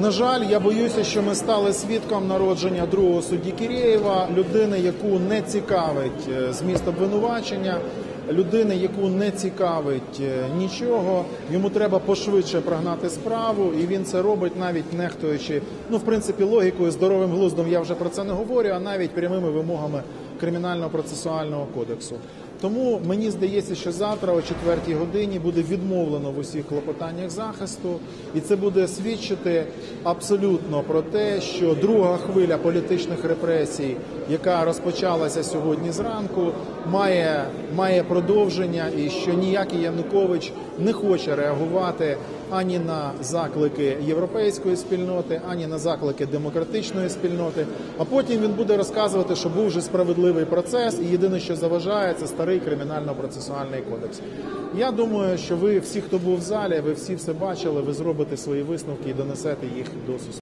На жаль, я боюся, що ми стали свідком народження другого судді Кірєєва, людини, яку не цікавить е, зміст обвинувачення, людини, яку не цікавить е, нічого. Йому треба пошвидше прогнати справу, і він це робить навіть нехтуючи, ну в принципі, логікою, здоровим глуздом. Я вже про це не говорю, а навіть прямими вимогами кримінального процесуального кодексу. Тому мені здається, що завтра о 4 годині буде відмовлено в усіх клопотаннях захисту, і це буде свідчити абсолютно про те, що друга хвиля політичних репресій, яка розпочалася сьогодні зранку, має, має продовження, і що ніякий Янукович не хоче реагувати ані на заклики європейської спільноти, ані на заклики демократичної спільноти. А потім він буде розказувати, що був вже справедливий процес, і єдине, що заважає, це старий кримінально-процесуальний кодекс. Я думаю, що ви всі, хто був в залі, ви всі все бачили, ви зробите свої висновки і донесете їх до суспільства.